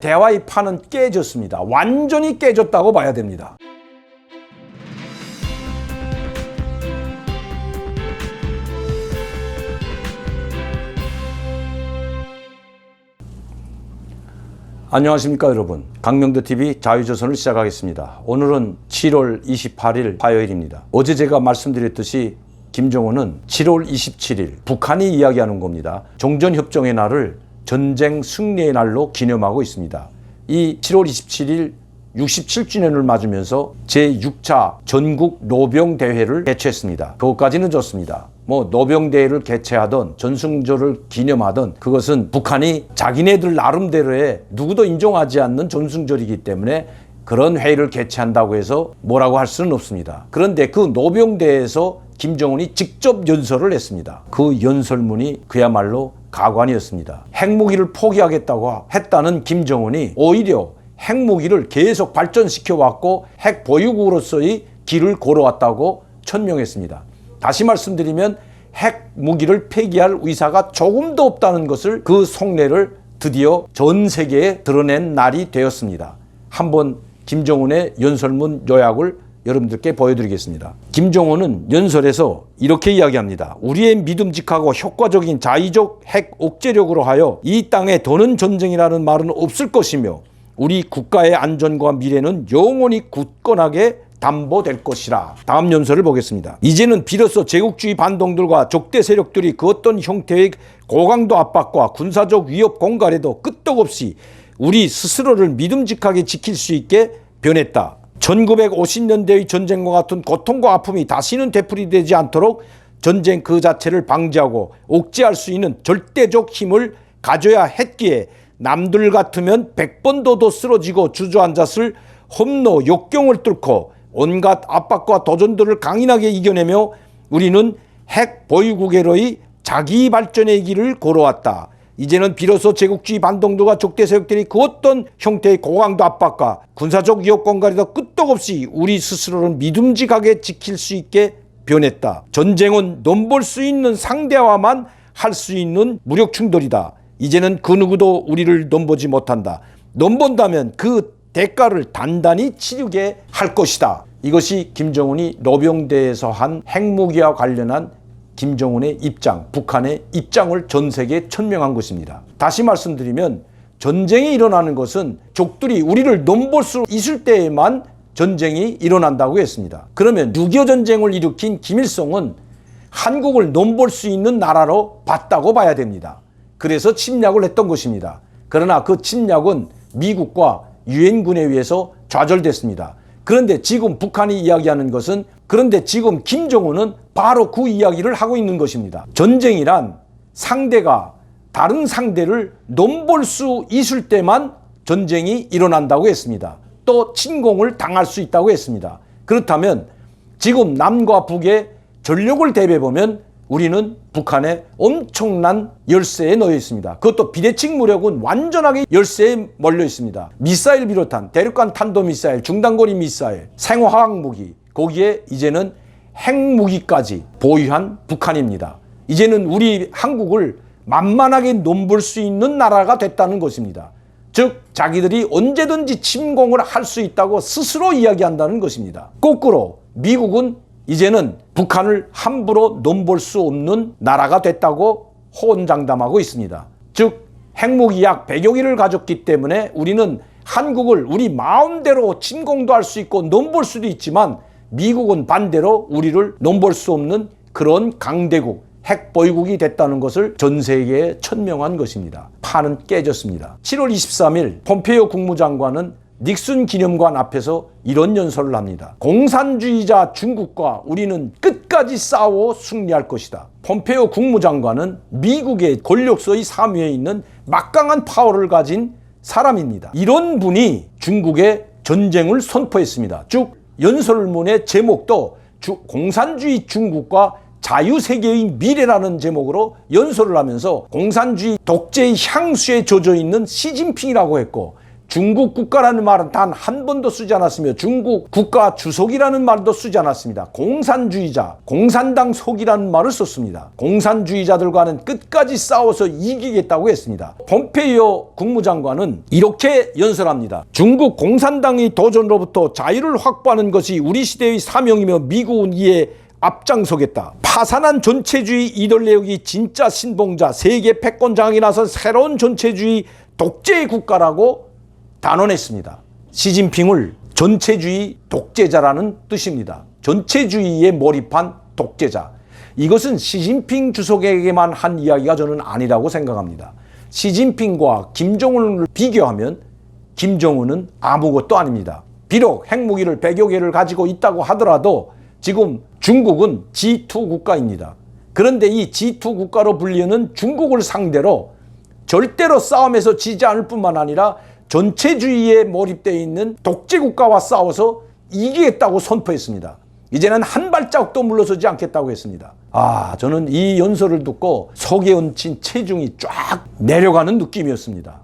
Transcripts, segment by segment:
대화의 판은 깨졌습니다. 완전히 깨졌다고 봐야 됩니다. 안녕하십니까 여러분 강명도 TV 자유조선을 시작하겠습니다 오늘은 7월 28일 화요일입니다 어제 제가 말씀드렸듯이 김정은은 7월 27일 북한이 이야기하는 겁니다 종전협정의 날을 전쟁 승리의 날로 기념하고 있습니다 이 7월 27일 67주년을 맞으면서 제6차 전국 노병대회를 개최했습니다. 그것까지는 좋습니다. 뭐 노병대회를 개최하던 전승조를 기념하던 그것은 북한이 자기네들 나름대로의 누구도 인정하지 않는 전승절이기 때문에 그런 회의를 개최한다고 해서 뭐라고 할 수는 없습니다. 그런데 그 노병대에서 김정은이 직접 연설을 했습니다. 그 연설문이 그야말로 가관이었습니다. 핵무기를 포기하겠다고 했다는 김정은이 오히려 핵무기를 계속 발전시켜 왔고 핵 보유국으로서의 길을 걸어왔다고 천명했습니다. 다시 말씀드리면 핵 무기를 폐기할 의사가 조금도 없다는 것을 그 속내를 드디어 전 세계에 드러낸 날이 되었습니다. 한번 김정은의 연설문 요약을 여러분들께 보여드리겠습니다. 김정은은 연설에서 이렇게 이야기합니다. 우리의 믿음직하고 효과적인 자의적 핵 억제력으로 하여 이 땅에 더는 전쟁이라는 말은 없을 것이며 우리 국가의 안전과 미래는 영원히 굳건하게 담보될 것이라. 다음 연설을 보겠습니다. 이제는 비로소 제국주의 반동들과 적대 세력들이 그 어떤 형태의 고강도 압박과 군사적 위협 공갈에도 끄떡없이 우리 스스로를 믿음직하게 지킬 수 있게 변했다. 1950년대의 전쟁과 같은 고통과 아픔이 다시는 되풀이되지 않도록 전쟁 그 자체를 방지하고 억제할 수 있는 절대적 힘을 가져야 했기에 남들 같으면 백번도 더 쓰러지고 주저앉았을 험노 역경을 뚫고 온갖 압박과 도전들을 강인하게 이겨내며 우리는 핵 보유국으로의 자기 발전의 길을 걸어왔다. 이제는 비로소 제국주의 반동들과 적대 세력들이 그 어떤 형태의 고강도 압박과 군사적 위협 공갈에도 끄떡없이 우리 스스로를 믿음직하게 지킬 수 있게 변했다. 전쟁은 넘볼 수 있는 상대와만 할 수 있는 무력 충돌이다. 이제는 그 누구도 우리를 넘보지 못한다. 넘본다면 그 대가를 단단히 치르게 할 것이다. 이것이 김정은이 노병대에서 한 핵무기와 관련한 김정은의 입장, 북한의 입장을 전 세계에 천명한 것입니다. 다시 말씀드리면 전쟁이 일어나는 것은 적들이 우리를 넘볼 수 있을 때에만 전쟁이 일어난다고 했습니다. 그러면 6.25 전쟁을 일으킨 김일성은 한국을 넘볼 수 있는 나라로 봤다고 봐야 됩니다. 그래서 침략을 했던 것입니다. 그러나 그 침략은 미국과 유엔군에 의해서 좌절됐습니다. 그런데 지금 북한이 이야기하는 것은 그런데 지금 김정은은 바로 그 이야기를 하고 있는 것입니다. 전쟁이란 상대가 다른 상대를 넘볼 수 있을 때만 전쟁이 일어난다고 했습니다. 또 침공을 당할 수 있다고 했습니다. 그렇다면 지금 남과 북의 전력을 대비해 보면 우리는 북한의 엄청난 열세에 놓여 있습니다. 그것도 비대칭 무력은 완전하게 열세에 몰려 있습니다. 미사일 비롯한 대륙간 탄도미사일, 중단거리 미사일, 생화학 무기, 거기에 이제는 핵무기까지 보유한 북한입니다. 이제는 우리 한국을 만만하게 넘볼 수 있는 나라가 됐다는 것입니다. 즉 자기들이 언제든지 침공을 할 수 있다고 스스로 이야기한다는 것입니다. 거꾸로 미국은 이제는 북한을 함부로 넘볼 수 없는 나라가 됐다고 호언장담하고 있습니다. 즉 핵무기 약 100여 기를 가졌기 때문에 우리는 한국을 우리 마음대로 침공도 할 수 있고 넘볼 수도 있지만 미국은 반대로 우리를 넘볼 수 없는 그런 강대국, 핵 보유국이 됐다는 것을 전 세계에 천명한 것입니다. 판은 깨졌습니다. 7월 23일 폼페이오 국무장관은 닉슨 기념관 앞에서 이런 연설을 합니다. 공산주의자 중국과 우리는 끝까지 싸워 승리할 것이다. 폼페이오 국무장관은 미국의 권력서의 3위에 있는 막강한 파워를 가진 사람입니다. 이런 분이 중국에 전쟁을 선포했습니다. 쭉 연설문의 제목도 주, 공산주의 중국과 자유세계의 미래라는 제목으로 연설을 하면서 공산주의 독재의 향수에 젖어 있는 시진핑이라고 했고 중국 국가라는 말은 단 한 번도 쓰지 않았으며 중국 국가 주석이라는 말도 쓰지 않았습니다. 공산주의자, 공산당 속이라는 말을 썼습니다. 공산주의자들과는 끝까지 싸워서 이기겠다고 했습니다. 폼페이오 국무장관은 이렇게 연설합니다. 중국 공산당의 도전으로부터 자유를 확보하는 것이 우리 시대의 사명이며 미국은 이에 앞장서겠다. 파산한 전체주의 내역이 진짜 신봉자 세계 패권장이 나선 새로운 전체주의 독재 국가라고 단언했습니다. 시진핑을 전체주의 독재자라는 뜻입니다. 전체주의에 몰입한 독재자. 이것은 시진핑 주석에게만 한 이야기가 저는 아니라고 생각합니다. 시진핑과 김정은을 비교하면 김정은은 아무것도 아닙니다. 비록 핵무기를 100여 개를 가지고 있다고 하더라도 지금 중국은 G2 국가입니다. 그런데 이 G2 국가로 불리는 중국을 상대로 절대로 싸움에서 지지 않을 뿐만 아니라 전체주의에 몰입되어 있는 독재 국가와 싸워서 이기겠다고 선포했습니다. 이제는 한 발자국도 물러서지 않겠다고 했습니다. 아, 저는 이 연설을 듣고 속에 얹힌 체중이 쫙 내려가는 느낌이었습니다.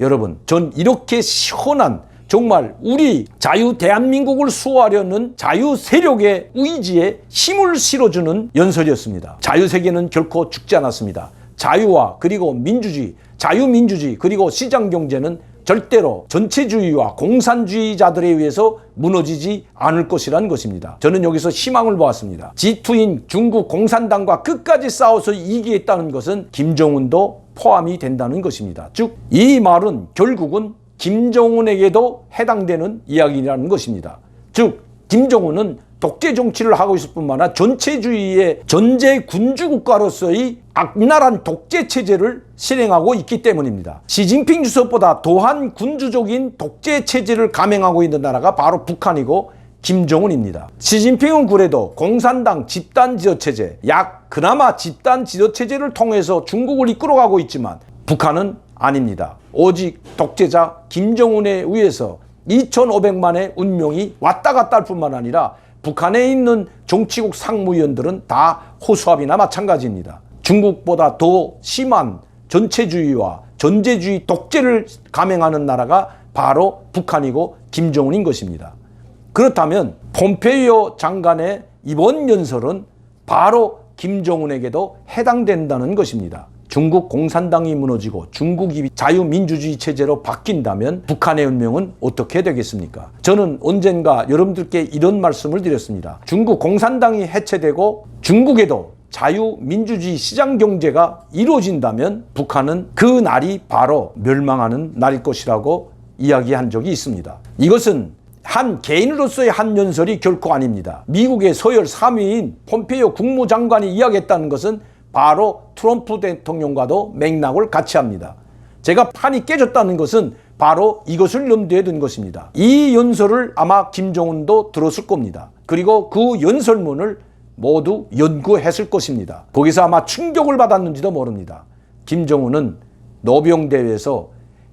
여러분, 전 이렇게 시원한 정말 우리 자유 대한민국을 수호하려는 자유 세력의 의지에 힘을 실어주는 연설이었습니다. 자유 세계는 결코 죽지 않았습니다. 자유와 그리고 민주주의, 자유민주주의 그리고 시장 경제는 절대로 전체주의와 공산주의자들에 의해서 무너지지 않을 것이라는 것입니다. 저는 여기서 희망을 보았습니다. G2인 중국 공산당과 끝까지 싸워서 이기겠다는 것은 김정은도 포함이 된다는 것입니다. 즉, 이 말은 결국은 김정은에게도 해당되는 이야기라는 것입니다. 즉, 김정은은 독재 정치를 하고 있을 뿐만 아니라 전체주의의 전제 군주 국가로서의 악랄한 독재 체제를 실행하고 있기 때문입니다. 시진핑 주석보다 더한 군주적인 독재 체제를 감행하고 있는 나라가 바로 북한이고 김정은입니다. 시진핑은 그래도 공산당 집단 지도 체제, 약 그나마 집단 지도 체제를 통해서 중국을 이끌어가고 있지만 북한은 아닙니다. 오직 독재자 김정은에 의해서 2,500만의 운명이 왔다 갔다 할 뿐만 아니라 북한에 있는 정치국 상무위원들은 다 호수아비나 마찬가지입니다. 중국보다 더 심한 전체주의와 전제주의 독재를 감행하는 나라가 바로 북한이고 김정은인 것입니다. 그렇다면 폼페이오 장관의 이번 연설은 바로 김정은에게도 해당된다는 것입니다. 중국 공산당이 무너지고 중국이 자유민주주의 체제로 바뀐다면 북한의 운명은 어떻게 되겠습니까? 저는 언젠가 여러분들께 이런 말씀을 드렸습니다. 중국 공산당이 해체되고 중국에도 자유민주주의 시장 경제가 이루어진다면 북한은 그 날이 바로 멸망하는 날일 것이라고 이야기한 적이 있습니다. 이것은 한 개인으로서의 한 연설이 결코 아닙니다. 미국의 서열 3위인 폼페이오 국무장관이 이야기했다는 것은 바로 트럼프 대통령과도 맥락을 같이 합니다. 제가 판이 깨졌다는 것은 바로 이것을 염두에 둔 것입니다. 이 연설을 아마 김정은도 들었을 겁니다. 그리고 그 연설문을 모두 연구했을 것입니다. 거기서 아마 충격을 받았는지도 모릅니다. 김정은은 노병대회에서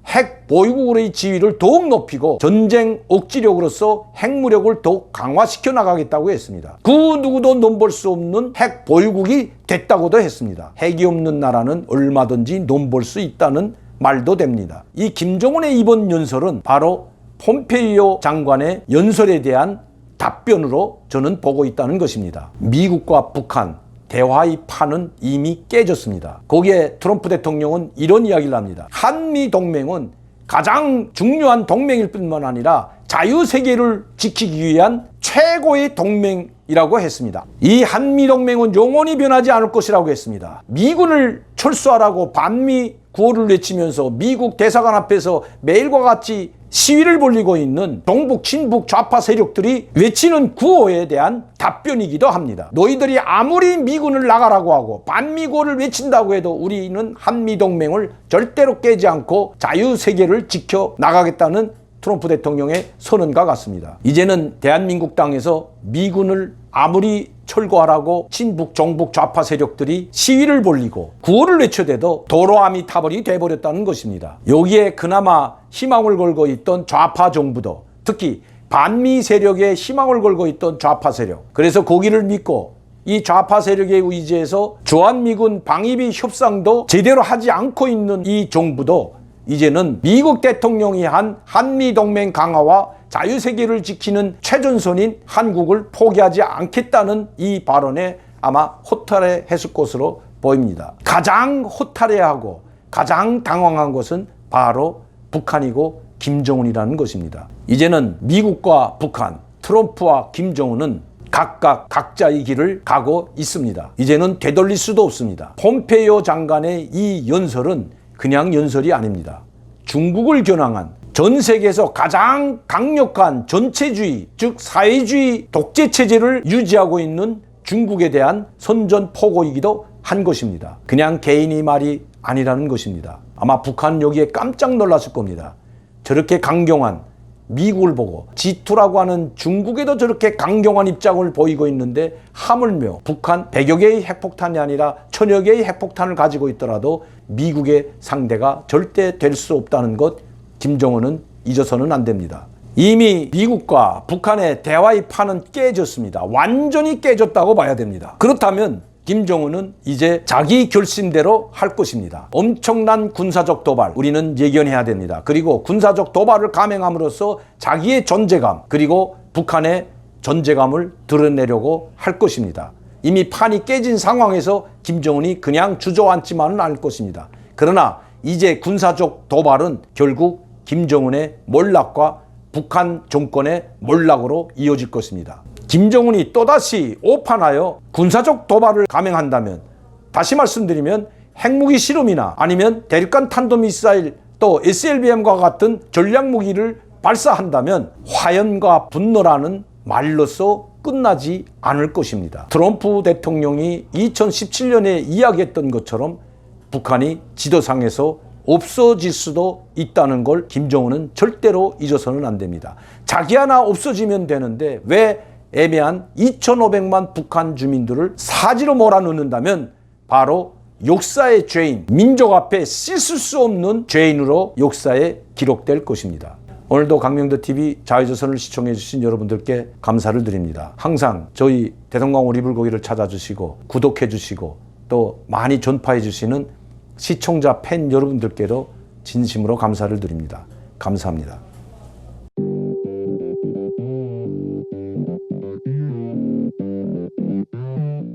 핵 보유국의 지위를 더욱 높이고 전쟁 억지력으로서 핵무력을 더욱 강화시켜 나가겠다고 했습니다. 그 누구도 넘볼 수 없는 핵 보유국이 됐다고도 했습니다. 핵이 없는 나라는 얼마든지 넘볼 수 있다는 말도 됩니다. 이 김정은의 이번 연설은 바로 폼페이오 장관의 연설에 대한 답변으로 저는 보고 있다는 것입니다. 미국과 북한 대화의 판은 이미 깨졌습니다. 거기에 트럼프 대통령은 이런 이야기를 합니다. 한미 동맹은 가장 중요한 동맹일 뿐만 아니라 자유세계를 지키기 위한 최고의 동맹이라고 했습니다. 이 한미 동맹은 영원히 변하지 않을 것이라고 했습니다. 미군을 철수하라고 반미 구호를 외치면서 미국 대사관 앞에서 매일과 같이 시위를 벌리고 있는 동북, 친북 좌파 세력들이 외치는 구호에 대한 답변이기도 합니다. 너희들이 아무리 미군을 나가라고 하고 반미구호를 외친다고 해도 우리는 한미동맹을 절대로 깨지 않고 자유세계를 지켜 나가겠다는 트럼프 대통령의 선언과 같습니다. 이제는 대한민국 땅에서 미군을 아무리 철거하라고 친북, 정북 좌파 세력들이 시위를 벌리고 구호를 외쳐대도 도로함이 타버리 돼버렸다는 것입니다. 여기에 그나마 희망을 걸고 있던 좌파 정부도 특히 반미 세력에 희망을 걸고 있던 좌파 세력 그래서 거기를 믿고 이 좌파 세력에 의지해서 주한미군 방위비 협상도 제대로 하지 않고 있는 이 정부도 이제는 미국 대통령이 한 한미동맹 강화와 자유세계를 지키는 최전선인 한국을 포기하지 않겠다는 이 발언에 아마 호탈해 했을 것으로 보입니다. 가장 호탈해하고 가장 당황한 것은 바로 북한이고 김정은이라는 것입니다. 이제는 미국과 북한, 트럼프와 김정은은 각각 각자의 길을 가고 있습니다. 이제는 되돌릴 수도 없습니다. 폼페이오 장관의 이 연설은 그냥 연설이 아닙니다. 중국을 겨냥한 전 세계에서 가장 강력한 전체주의, 즉 사회주의 독재 체제를 유지하고 있는 중국에 대한 선전포고이기도 한 것입니다. 그냥 개인이 말이 아니라는 것입니다. 아마 북한은 여기에 깜짝 놀랐을 겁니다. 저렇게 강경한 미국을 보고 G2라고 하는 중국에도 저렇게 강경한 입장을 보이고 있는데 하물며 북한 100여 개의 핵폭탄이 아니라 천여 개의 핵폭탄을 가지고 있더라도 미국의 상대가 절대 될 수 없다는 것 김정은은 잊어서는 안 됩니다. 이미 미국과 북한의 대화의 판은 깨졌습니다. 완전히 깨졌다고 봐야 됩니다. 그렇다면 김정은은 이제 자기 결심대로 할 것입니다. 엄청난 군사적 도발 우리는 예견해야 됩니다. 그리고 군사적 도발을 감행함으로써 자기의 존재감 그리고 북한의 존재감을 드러내려고 할 것입니다. 이미 판이 깨진 상황에서 김정은이 그냥 주저앉지만은 않을 것입니다. 그러나 이제 군사적 도발은 결국 김정은의 몰락과 북한 정권의 몰락으로 이어질 것입니다. 김정은이 또다시 오판하여 군사적 도발을 감행한다면 다시 말씀드리면 핵무기 실험이나 아니면 대륙간 탄도미사일 또 SLBM과 같은 전략무기를 발사한다면 화연과 분노라는 말로서 끝나지 않을 것입니다. 트럼프 대통령이 2017년에 이야기했던 것처럼 북한이 지도상에서 없어질 수도 있다는 걸 김정은은 절대로 잊어서는 안 됩니다. 자기 하나 없어지면 되는데 왜 애매한 2,500만 북한 주민들을 사지로 몰아넣는다면 바로 역사의 죄인, 민족 앞에 씻을 수 없는 죄인으로 역사에 기록될 것입니다. 오늘도 강명도 TV 자유조선을 시청해 주신 여러분들께 감사를 드립니다. 항상 저희 대동강 오리불 고기를 찾아주시고 구독해 주시고 또 많이 전파해 주시는 시청자 팬 여러분들께도 진심으로 감사를 드립니다. 감사합니다.